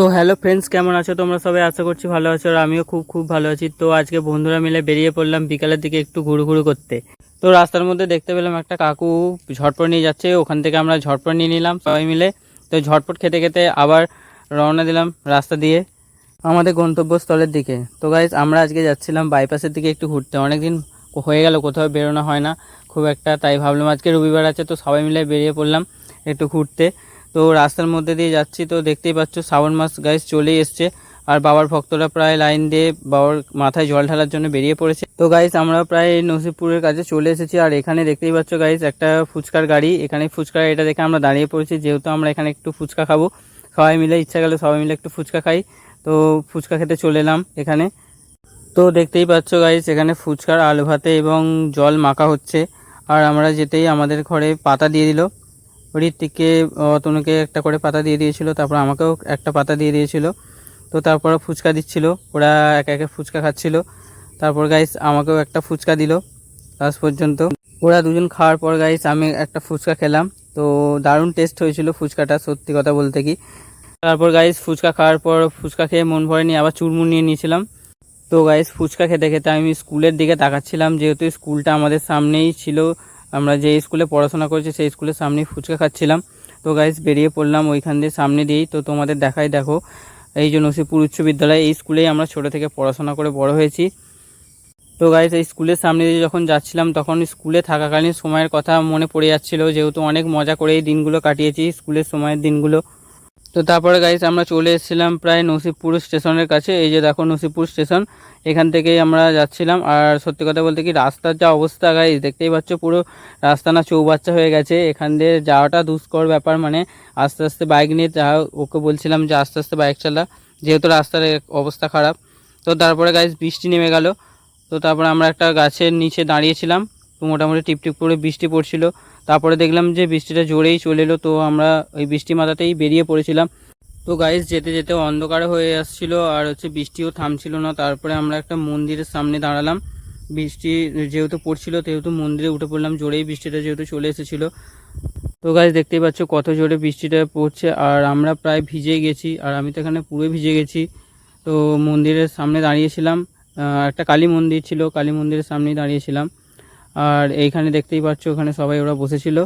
তো hello friends কেমন আছো? তোমরা সবাই আশা করছি ভালো আছো আর আমিও খুব খুব ভালো আছি। তো আজকে বন্ধুরা মিলে বেরিয়ে পড়লাম বিকালের দিকে একটু ঘুরু ঘুরু করতে। তো রাস্তার মধ্যে দেখতে পেলাম একটা কাকু ঝটপট নিয়ে যাচ্ছে, ওখান থেকে আমরা ঝটপট নিয়ে নিলাম সবাই মিলে। তো ঝটপট খেতে খেতে আবার রওনা দিলাম রাস্তা দিয়ে আমাদের গন্তব্যস্থলের দিকে। তো গাইজ আমরা আজকে যাচ্ছিলাম বাইপাসের দিকে একটু ঘুরতে। অনেকদিন হয়ে গেল, কোথাও বেরোনো হয় না। খুব একটা তাই ভাবলাম আজকে রবিবার আছে, তো সবাই মিলে বেরিয়ে পড়লাম একটু ঘুরতে। তো রাস্তার মধ্যে দিয়ে যাচ্ছি, তো দেখতেই পাচ্ছ শ্রাবণ মাস গাইজ চলেই এসছে। আর বাবার ভক্তরা প্রায় লাইন দিয়ে বাবার মাথায় জল ঢালার জন্য বেরিয়ে পড়েছে। তো গাইজ আমরা প্রায় নসিবপুরের কাছে চলে এসেছি। আর এখানে দেখতেই পাচ্ছ গাইজ একটা ফুচকার গাড়ি। এখানে ফুচকার এটা দেখে আমরা দাঁড়িয়ে পড়েছি, যেহেতু আমরা এখানে একটু ফুচকা খাব। সবাই মিলে, ইচ্ছা গেলে সবাই মিলে একটু ফুচকা খাই। তো ফুচকা খেতে চলে এলাম এখানে। তো দেখতেই পাচ্ছ গাইজ এখানে ফুচকার আলু ভাতে এবং জল মাখা হচ্ছে। আর আমরা যেতেই আমাদের ঘরে পাতা দিয়ে দিল। ঋত্বিককে তনুকে একটা করে পাতা দিয়ে দিয়েছিল, তারপর আমাকেও একটা পাতা দিয়ে দিয়েছিল। তো তারপর ফুচকা দিচ্ছিল, ওরা একে একে ফুচকা খাচ্ছিল। তারপর গাইস আমাকেও একটা ফুচকা দিল লাস্ট পর্যন্ত। ওরা দুজন খাওয়ার পর গাইস আমি একটা ফুচকা খেলাম। তো দারুণ টেস্ট হয়েছিল ফুচকাটা, সত্যি কথা বলতে কি। তারপর গাইস ফুচকা খাওয়ার পর ফুচকা খেয়ে মন ভরে নিয়ে আবার চুরমুর নিয়ে নিয়েছিলাম। তো গাইস ফুচকা খেতে খেতে আমি স্কুলের দিকে তাকাচ্ছিলাম, যেহেতু স্কুলটা আমাদের সামনেই ছিল আমরা যে স্কুলে পড়াশোনা করেছি সেই স্কুলের সামনেই ফুচকা খাচ্ছিলাম। তো গাইস বেরিয়ে পড়লাম ওইখান দিয়ে সামনে দিয়েই। তো তোমাদের দেখাই, দেখো, এই যে নসিপুর উচ্চ বিদ্যালয়, এই স্কুলেই আমরা ছোটো থেকে পড়াশোনা করে বড় হয়েছি। তো গাইস এই স্কুলের সামনে দিয়ে যখন যাচ্ছিলাম, তখন স্কুলে থাকাকালীন সময়ের কথা মনে পড়ে যাচ্ছিল। যেহেতু অনেক মজা করে এই দিনগুলো কাটিয়েছি, স্কুলের সময়ের দিনগুলো। তো তারপরে গাইস আমরা চলে এসেছিলাম প্রায় নসিবপুর স্টেশনের কাছে। এই যে দেখো নসিবপুর স্টেশন, এখান থেকেই আমরা যাচ্ছিলাম। আর সত্যি কথা বলতে কি রাস্তার যা অবস্থা গাইস দেখতেই পাচ্ছ পুরো রাস্তা না চৌবাচ্চা হয়ে গেছে। এখান দিয়ে যাওয়াটা দুষ্কর ব্যাপার মানে আস্তে আস্তে বাইক নিয়ে যা ওকে বলছিলাম যে আস্তে আস্তে বাইক চালা, যেহেতু রাস্তার অবস্থা খারাপ। তো তারপরে গাইস বৃষ্টি নেমে গেল। তো তারপরে আমরা একটা গাছের নিচে দাঁড়িয়েছিলাম। তো মোটামুটি টিপটিপ করে বৃষ্টি পড়ছিল। তারপরে দেখলাম যে বৃষ্টিটা জোরেই চলে এলো, তো আমরা ওই বৃষ্টি মাথাতেই বেরিয়ে পড়েছিলাম। তো গাইস যেতে যেতে অন্ধকার হয়ে আসছিল আর হচ্ছে বৃষ্টিও থামছিল না। তারপরে আমরা একটা মন্দিরের সামনে দাঁড়ালাম। বৃষ্টি যেহেতু পড়ছিল, সেহেতু মন্দিরে উঠে পড়লাম। জোরেই বৃষ্টিটা যেহেতু চলে এসেছিল। তো গাইস দেখতেই পাচ্ছ কত জোরে বৃষ্টিটা পড়ছে। আর আমরা প্রায় ভিজে গেছি, আর আমি তো এখানে পুরো ভিজে গেছি। তো মন্দিরের সামনে দাঁড়িয়েছিলাম। একটা কালী মন্দির ছিল, কালী মন্দিরের সামনেই দাঁড়িয়েছিলাম। আর এইখানে দেখতেই পাচ্ছ, ওখানে সবাই ওরা বসেছিল।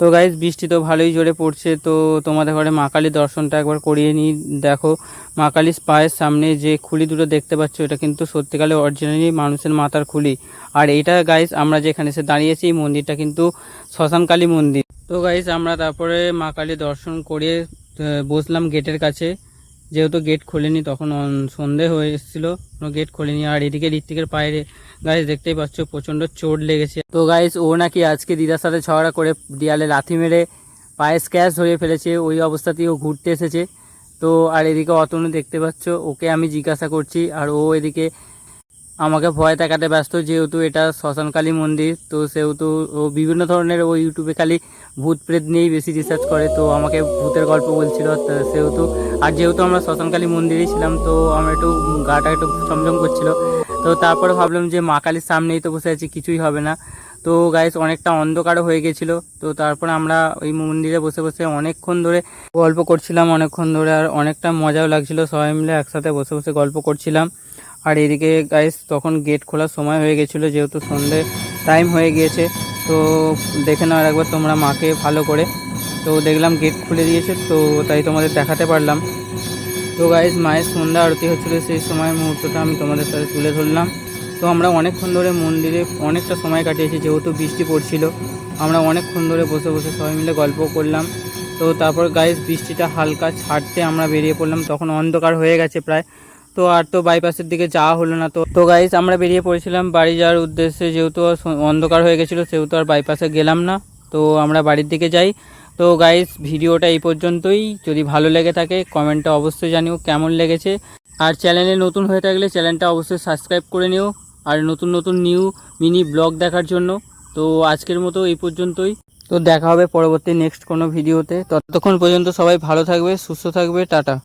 তো গাইজ বৃষ্টি তো ভালোই জোরে পড়ছে, তো তোমাদের ঘরে মা কালীর দর্শনটা একবার করিয়ে নিই। দেখো, মা কালীর পায়ের সামনে যে খুলি দুটো দেখতে পাচ্ছ, এটা কিন্তু সত্যিকালে অরিজিনালি মানুষের মাথার খুলি। আর এটা গাইজ আমরা যেখানে এসে দাঁড়িয়েছি, এই মন্দিরটা কিন্তু শ্মশানকালী মন্দির। তো গাইজ আমরা তারপরে মা কালীর দর্শন করে বসলাম গেটের কাছে। যেহেতু গেট খোলেনি, তখন সন্ধে হয়ে এসেছিল। কোনো গেট খোলেনি। আর এদিকে ঋত্বিকের পায়ে গাইস দেখতেই পাচ্ছ, প্রচণ্ড চোট লেগেছে। তো গাইস ও নাকি আজকে দিদার সাথে ঝগড়া করে দেয়ালে লাথি মেরে পায়ে স্ক্যাচ ধরিয়ে ফেলেছে। ওই অবস্থাতেই ও ঘুরতে এসেছে। তো আর এদিকে অতনু দেখতে পাচ্ছ, ওকে আমি জিজ্ঞাসা করছি, আর ও এদিকে আমাকে ভয় দেখাতে ব্যস্ত, যেহেতু এটা শ্মশানকালী মন্দির, তো সেহেতু ও বিভিন্ন ধরনের ও ইউটিউবে খালি ভূত প্রেত নিয়েই বেশি রিসার্চ করে, তো আমাকে ভূতের গল্প বলছিল সেহেতু, আর যেহেতু আমরা শ্মশানকালী মন্দিরেই ছিলাম, তো আমার একটু গাটা একটু চমচম করছিল, তো তারপরে ভাবলাম যে মা কালীর সামনেই তো বসে আছি, কিছুই হবে না। তো গাইস অনেকটা অন্ধকারও হয়ে গেছিল, তো তারপর আমরা ওই মন্দিরে বসে বসে অনেকক্ষণ ধরে গল্প করছিলাম, অনেকক্ষণ ধরে আর অনেকটা মজাও লাগছিল, সবাই মিলে একসাথে বসে বসে গল্প করছিলাম। আর এদিকে গাইস তখন গেট খোলার সময় হয়ে গেছিল, যেহেতু সন্ধে টাইম হয়ে গিয়েছে, তো দেখে নাও একবার তোমরা মাকে ভালো করে। তো দেখলাম গেট খুলে দিয়েছে, তো তাই তোমাদের দেখাতে পারলাম। তো গাইজ মায়ের সন্ধ্যা আরতি হচ্ছিল, সেই সময় মুহূর্তটা আমি তোমাদের সাথে তুলে ধরলাম। তো আমরা অনেকক্ষণ ধরে মন্দিরে অনেকটা সময় কাটিয়েছি, যেহেতু বৃষ্টি পড়ছিল, আমরা অনেকক্ষণ ধরে বসে বসে সবাই মিলে গল্প করলাম। তো তারপর গাইজ বৃষ্টিটা হালকা ছাড়তে আমরা বেরিয়ে পড়লাম, তখন অন্ধকার হয়ে গেছে প্রায়। তো আর তো বাইপাসের দিকে যাওয়া হলো না তো। তো গাইজ আমরা বেরিয়ে পড়েছিলাম বাড়ি যাওয়ার উদ্দেশ্যে, যেহেতু অন্ধকার হয়ে গেছিল, সেহেতু আর বাইপাসে গেলাম না। তো আমরা বাড়ির দিকে যাই। তো গাইজ ভিডিওটা এই পর্যন্তই। যদি ভালো লেগে থাকে কমেন্টটা অবশ্যই জানিও কেমন লেগেছে। আর চ্যানেলে নতুন হয়ে থাকলে চ্যানেলটা অবশ্যই সাবস্ক্রাইব করে নিও। আর নতুন নতুন নিউ মিনি ব্লগ দেখার জন্য। তো আজকের মতো এই পর্যন্তই। তো দেখা হবে পরবর্তী নেক্সট কোনো ভিডিওতে। ততক্ষণ পর্যন্ত সবাই ভালো থাকবে, সুস্থ থাকবে, টাটা।